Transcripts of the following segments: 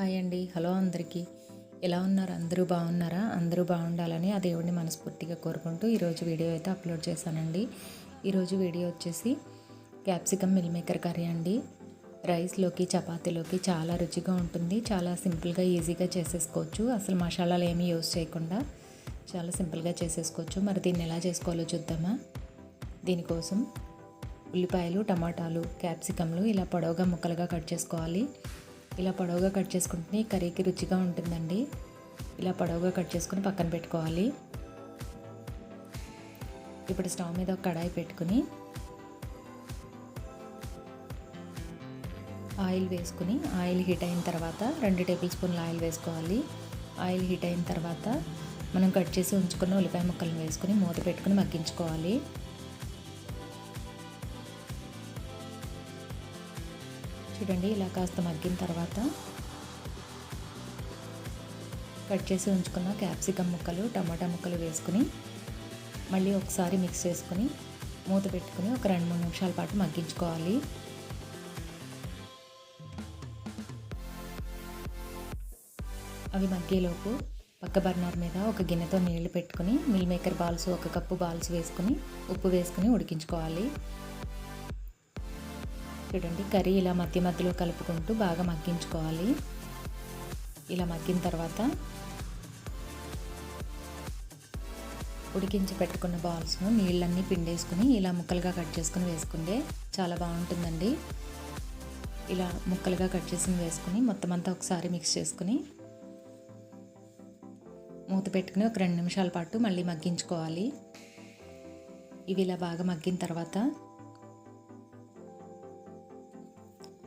Hi అండి. Hello అందరికీ. ఎలా ఉన్నారు? అందరూ బాగున్నారా? అందరూ బాగుండాలని ఆ దేవుడిని మనస్ఫూర్తిగా కోరుకుంటూ ఈరోజు వీడియో అయితే అప్లోడ్ చేశానండి. ఈరోజు వీడియో వచ్చేసి క్యాప్సికమ్ మిల్ మేకర్ కర్రీ అండి. రైస్లోకి చపాతీలోకి చాలా రుచిగా ఉంటుంది. చాలా సింపుల్గా ఈజీగా చేసేసుకోవచ్చు. అసలు మసాలాలు ఏమీ యూస్ చేయకుండా చాలా సింపుల్గా చేసేసుకోవచ్చు. మరి దీన్ని ఎలా చేసుకోవాలో చూద్దామా? దీనికోసం ఉల్లిపాయలు టమాటాలు క్యాప్సికమ్లు ఇలా పొడవుగా ముక్కలుగా కట్ చేసుకోవాలి. ఇలా పొడవుగా కట్ చేసుకుంటే కర్రీకి రుచిగా ఉంటుందండి. ఇలా పొడవుగా కట్ చేసుకుని పక్కన పెట్టుకోవాలి. ఇప్పుడు స్టవ్ మీద ఒక కడాయి పెట్టుకుని ఆయిల్ వేసుకుని ఆయిల్ హీట్ అయిన తర్వాత రెండు టేబుల్ స్పూన్ల ఆయిల్ వేసుకోవాలి. ఆయిల్ హీట్ అయిన తర్వాత మనం కట్ చేసి ఉంచుకున్న ఉల్లిపాయ ముక్కలను వేసుకుని మూత పెట్టుకుని మగ్గించుకోవాలి. చూడండి ఇలా కాస్త మగ్గిన తర్వాత కట్ చేసి ఉంచుకున్న క్యాప్సికమ్ ముక్కలు టమాటా ముక్కలు వేసుకుని మళ్ళీ ఒకసారి మిక్స్ చేసుకుని మూత పెట్టుకుని ఒక రెండు మూడు నిమిషాల పాటు మగ్గించుకోవాలి. అవి మగ్గేలోపు పక్క బర్నర్ మీద ఒక గిన్నెతో నీళ్ళు పెట్టుకుని మిల్ మేకర్ బాల్స్ ఒక కప్పు బాల్స్ వేసుకుని ఉప్పు వేసుకుని ఉడికించుకోవాలి. చూడండి కర్రీ ఇలా మధ్య మధ్యలో కలుపుకుంటూ బాగా మగ్గించుకోవాలి. ఇలా మగ్గిన తర్వాత ఉడికించి పెట్టుకున్న బాల్స్ను నీళ్ళన్నీ పిండేసుకుని ఇలా ముక్కలుగా కట్ చేసుకుని వేసుకుంటే చాలా బాగుంటుందండి. ఇలా ముక్కలుగా కట్ చేసి వేసుకుని మొత్తం అంతా ఒకసారి మిక్స్ చేసుకుని మూత పెట్టుకుని ఒక రెండు నిమిషాల పాటు మళ్ళీ మగ్గించుకోవాలి. ఇవి ఇలా బాగా మగ్గిన తర్వాత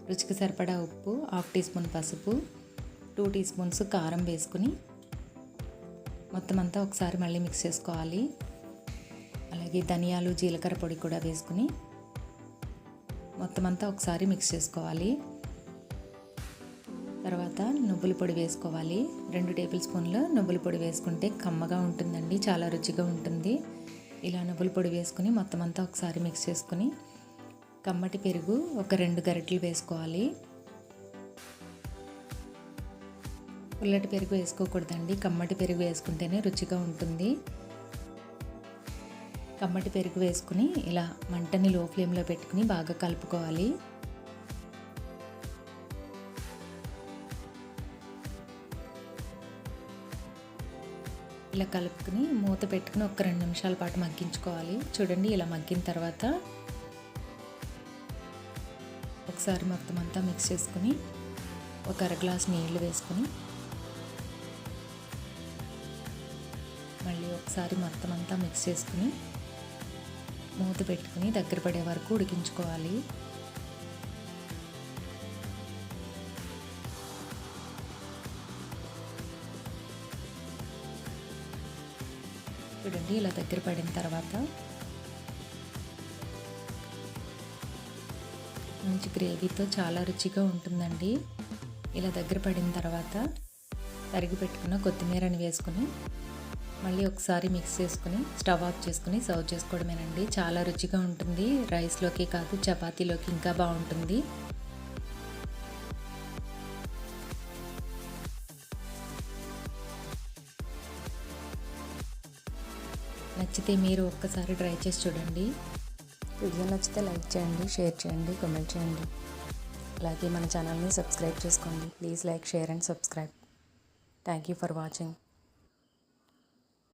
రుచికి సరిపడా ఉప్పు హాఫ్ టీ స్పూన్ పసుపు టూ టీ స్పూన్స్ కారం వేసుకుని మొత్తం అంతా ఒకసారి మళ్ళీ మిక్స్ చేసుకోవాలి. అలాగే ధనియాలు జీలకర్ర పొడి కూడా వేసుకుని మొత్తం అంతా ఒకసారి మిక్స్ చేసుకోవాలి. తర్వాత నువ్వుల పొడి వేసుకోవాలి. రెండు టేబుల్ స్పూన్లు నువ్వుల పొడి వేసుకుంటే కమ్మగా ఉంటుందండి చాలా రుచిగా ఉంటుంది. ఇలా నువ్వుల పొడి వేసుకుని మొత్తం అంతా ఒకసారి మిక్స్ చేసుకుని కమ్మటి పెరుగు ఒక రెండు గరిటెలు వేసుకోవాలి. పుల్లటి పెరుగు వేసుకోకూడదండి. కమ్మటి పెరుగు వేసుకుంటేనే రుచిగా ఉంటుంది. కమ్మటి పెరుగు వేసుకుని ఇలా మంటని లో ఫ్లేమ్లో పెట్టుకుని బాగా కలుపుకోవాలి. ఇలా కలుపుకుని మూత పెట్టుకుని ఒక రెండు నిమిషాల పాటు మగ్గించుకోవాలి. చూడండి ఇలా మగ్గిన తర్వాత ఒకసారి మొత్తం అంతా మిక్స్ చేసుకుని ఒక అర గ్లాస్ నీళ్ళు వేసుకొని మళ్ళీ ఒకసారి మొత్తం అంతా మిక్స్ చేసుకుని మూత పెట్టుకుని దగ్గర పడే వరకు ఉడికించుకోవాలి. చూడండి ఇలా దగ్గర పడిన తర్వాత మంచి గ్రేవీతో చాలా రుచిగా ఉంటుందండి. ఇలా దగ్గర పడిన తర్వాత తరిగి పెట్టుకున్న కొత్తిమీరని వేసుకుని మళ్ళీ ఒకసారి మిక్స్ చేసుకుని స్టవ్ ఆఫ్ చేసుకుని సర్వ్ చేసుకోవడమేనండి. చాలా రుచిగా ఉంటుంది. రైస్లోకి కాదు చపాతీలోకి ఇంకా బాగుంటుంది. నచ్చితే మీరు ఒక్కసారి ట్రై చేసి చూడండి. వీడియో నచ్చితే లైక్ చేయండి షేర్ చేయండి కమెంట్ చేయండి. అలాగే మన ఛానల్ని సబ్స్క్రైబ్ చేసుకోండి. Please like share and subscribe. Thank you for watching.